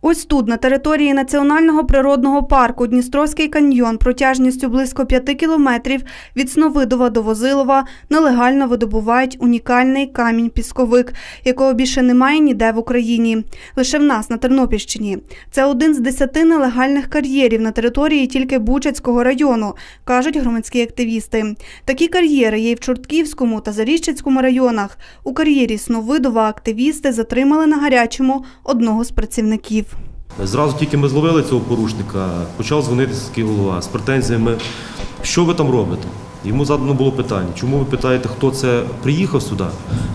Ось тут, на території Національного природного парку Дністровський каньйон протяжністю близько 5 кілометрів від Сновидова до Возилова нелегально видобувають унікальний камінь-пісковик, якого більше немає ніде в Україні. Лише в нас на Тернопільщині. Це один з десяти нелегальних кар'єрів на території тільки Бучацького району, кажуть громадські активісти. Такі кар'єри є і в Чортківському та Заріщицькому районах. У кар'єрі Сновидова активісти затримали на гарячому одного з працівників. Зразу тільки ми зловили цього порушника, почав дзвонити сільський голова з претензіями, що ви там робите. Йому задано було питання, чому ви питаєте, хто це приїхав сюди,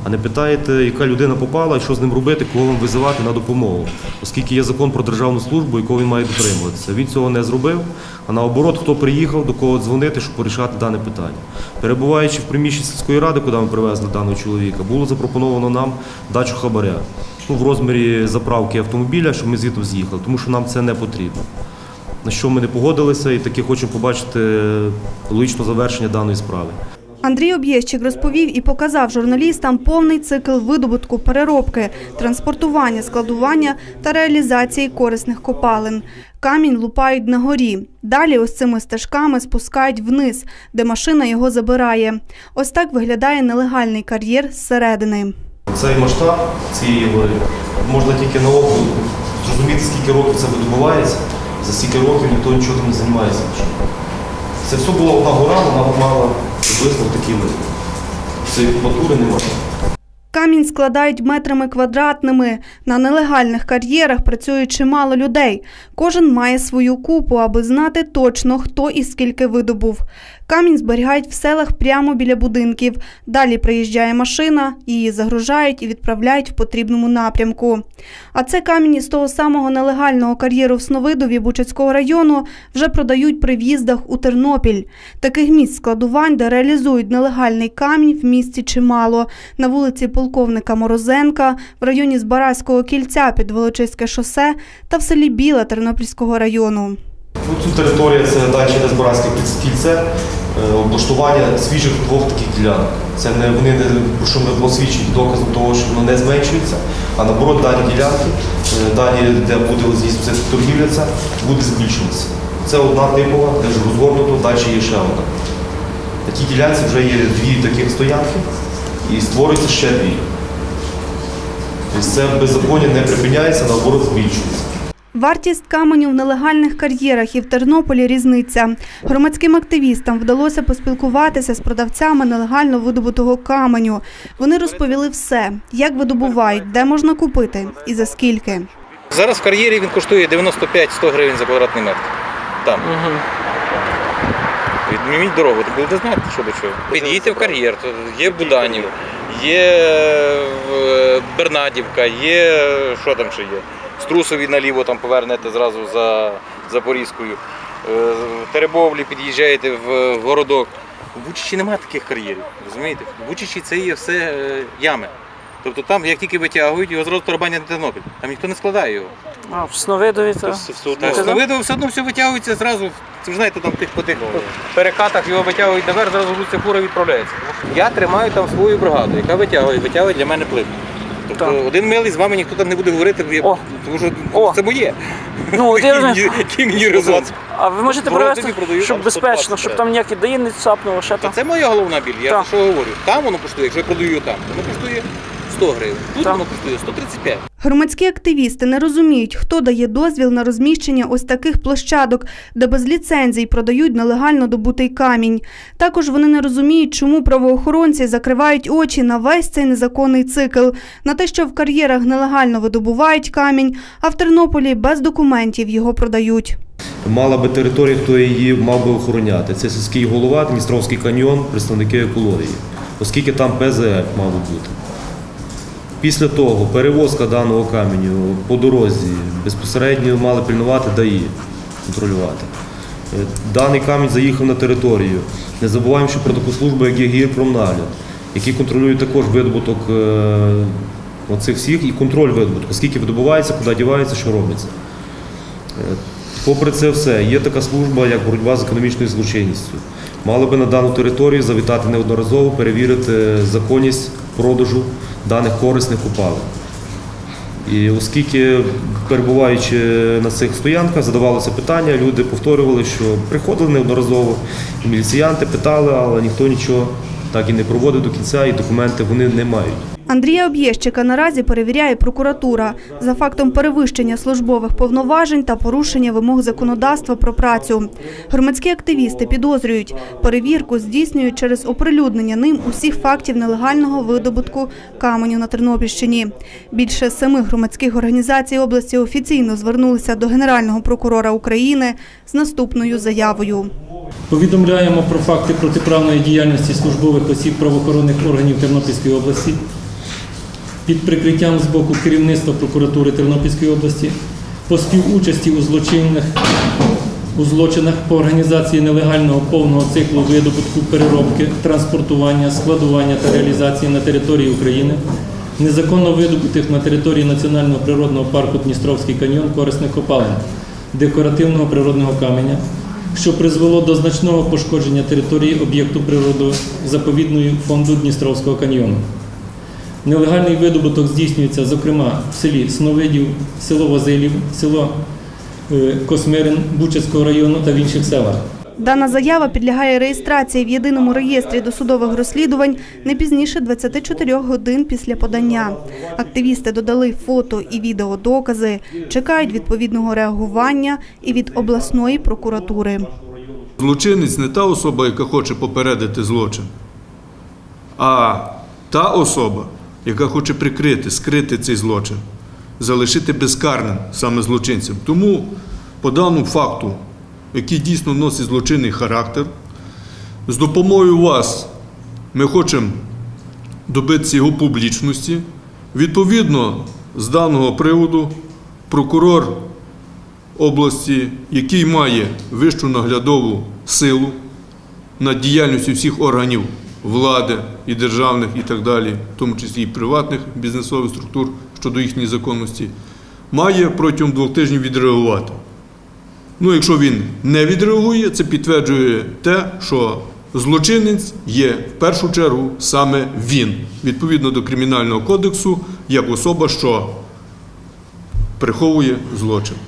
а не питаєте, яка людина попала що з ним робити, кого вам визивати на допомогу. Оскільки є закон про державну службу, якого він має дотримуватися. Він цього не зробив, а наоборот, хто приїхав, до кого дзвонити, щоб порішати дане питання. Перебуваючи в приміщенні сільської ради, куди ми привезли даного чоловіка, було запропоновано нам дачу хабаря ну, в розмірі заправки автомобіля, щоб ми звідти з'їхали, тому що нам це не потрібно. На що ми не погодилися і таки хочемо побачити логічне завершення даної справи. Андрій Об'єщик розповів і показав журналістам повний цикл видобутку, переробки, транспортування, складування та реалізації корисних копалин. Камінь лупають на горі. Далі ось цими стежками спускають вниз, де машина його забирає. Ось так виглядає нелегальний кар'єр зсередини. Цей масштаб цієї гори можна тільки на око зрозуміти, скільки років це видобувається. За стільки років ніхто нічого там не займається. Це все була одна гора, вона мала приблизно такі вид. Цієї кубатури немає. Камінь складають метрами квадратними. На нелегальних кар'єрах працює чимало людей. Кожен має свою купу, аби знати точно, хто і скільки видобув. Камінь зберігають в селах прямо біля будинків. Далі приїжджає машина, її загружають і відправляють в потрібному напрямку. А це камінь із того самого нелегального кар'єру в Сновидові Бучацького району вже продають при в'їздах у Тернопіль. Таких місць складувань, де реалізують нелегальний камінь, в місті чимало. На вулиці полковника Морозенка, в районі Збаразького кільця під Волочиське шосе та в селі Біла Тернопільського району. Ну, Цю територію це далі Збаразьке кільце, е, облаштування свіжих двох таких ділянок. Це не вони не що ми освічують доказом того, що воно не зменшується, а наоборот дані ділянки, е, дані, де буде здійснюватися торгівля, буде збільшуватися. Це одна типова, де вже розгорнуто, далі є ще одна. На тій ділянці вже є дві таких стоянки і створюється ще дві. Тобто це беззаконня не припиняється, наоборот збільшується. Вартість каменю в нелегальних кар'єрах і в Тернополі різниця. Громадським активістам вдалося поспілкуватися з продавцями нелегально видобутого каменю. Вони розповіли все, як видобувають, де можна купити і за скільки. Зараз в кар'єрі він коштує 95-100 гривень за квадратний метр. Там. Відмініть дорогу, то будете знати, що до чого. Підійдіть в кар'єр, то є Буданів, є е, Бернадівка, є що там ще є. Струсові наліво там повернете зразу за Запорізькою. Е, Теребовлі під'їжджаєте в городок. У Бучичі немає таких кар'єрів, розумієте? В Бучичі це є все е, ями. Тобто там, як тільки витягують, його зразу тарабанять на Тернопіль. Там ніхто не складає його. А, в Сновидові то. Так, Сновидово все одно все витягується зразу. Це ж знаєте, там тих по тих перекатах його витягують наверх, зразу грузиться фура відправляється. Я тримаю там свою бригаду, яка витягує, витягує для мене плитку. Тобто Так. один милий з вами ніхто там не буде говорити, бо я- О. тому що О. це моє. Ну, от я розумію. мені- Який мені резон. А ви можете тобі продаю, щоб там безпечно, щоб там ніякі даї не цапнуло, ще Та там. це моя головна біль, я Так. про що говорю. Там воно коштує, якщо я продаю там, воно коштує 100 гривень. Тут Так. воно коштує 135. Громадські активісти не розуміють, хто дає дозвіл на розміщення ось таких площадок, де без ліцензій продають нелегально добутий камінь. Також вони не розуміють, чому правоохоронці закривають очі на весь цей незаконний цикл, на те, що в кар'єрах нелегально видобувають камінь, а в Тернополі без документів його продають. Мала би територія, хто її мав би охороняти. Це сільський голова, Дністровський каньйон, представники екології, оскільки там ПЗФ мав би бути. Після того перевозка даного каменю по дорозі безпосередньо мали пильнувати ДАІ, контролювати. Е, Даний камінь заїхав на територію. Не забуваємо, що про таку службу, як є гірпромнагляд, які контролюють також видобуток е, оцих всіх і контроль видобутку, скільки видобувається, куди дівається, що робиться. Е, Попри це все, є така служба, як боротьба з економічною злочинністю. Мали би на дану територію завітати неодноразово, перевірити законність продажу даних корисних купалин. І оскільки, перебуваючи на цих стоянках, задавалося питання, люди повторювали, що приходили неодноразово, міліціянти питали, але ніхто нічого так і не проводив до кінця, і документи вони не мають. Андрія Об'єщика наразі перевіряє прокуратура за фактом перевищення службових повноважень та порушення вимог законодавства про працю. Громадські активісти підозрюють, перевірку здійснюють через оприлюднення ним усіх фактів нелегального видобутку каменю на Тернопільщині. Більше семи громадських організацій області офіційно звернулися до Генерального прокурора України з наступною заявою. Повідомляємо про факти протиправної діяльності службових осіб правоохоронних органів Тернопільської області. Під прикриттям з боку керівництва прокуратури Тернопільської області по співучасті у злочинних у злочинах по організації нелегального повного циклу видобутку, переробки, транспортування, складування та реалізації на території України, незаконно видобутих на території Національного природного парку Дністровський каньйон корисних копалин, декоративного природного каменя, що призвело до значного пошкодження території об'єкту природозаповідної фонду Дністровського каньйону. Нелегальний видобуток здійснюється, зокрема, в селі Сновидів, село Вазилів, село е, Космирин Бучацького району та в інших селах. Дана заява підлягає реєстрації в єдиному реєстрі досудових розслідувань не пізніше 24 годин після подання. Активісти додали фото і відеодокази, чекають відповідного реагування і від обласної прокуратури. Злочинець не та особа, яка хоче попередити злочин, а та особа, яка хоче прикрити, скрити цей злочин, залишити безкарним саме злочинцем. Тому по даному факту, який дійсно носить злочинний характер, з допомогою вас ми хочемо добитися його публічності. Відповідно, з даного приводу прокурор області, який має вищу наглядову силу над діяльністю всіх органів влади і державних, і так далі, в тому числі і приватних бізнесових структур щодо їхньої законності, має протягом двох тижнів відреагувати. Ну, якщо він не відреагує, це підтверджує те, що злочинець є в першу чергу саме він, відповідно до Кримінального кодексу, як особа, що приховує злочин.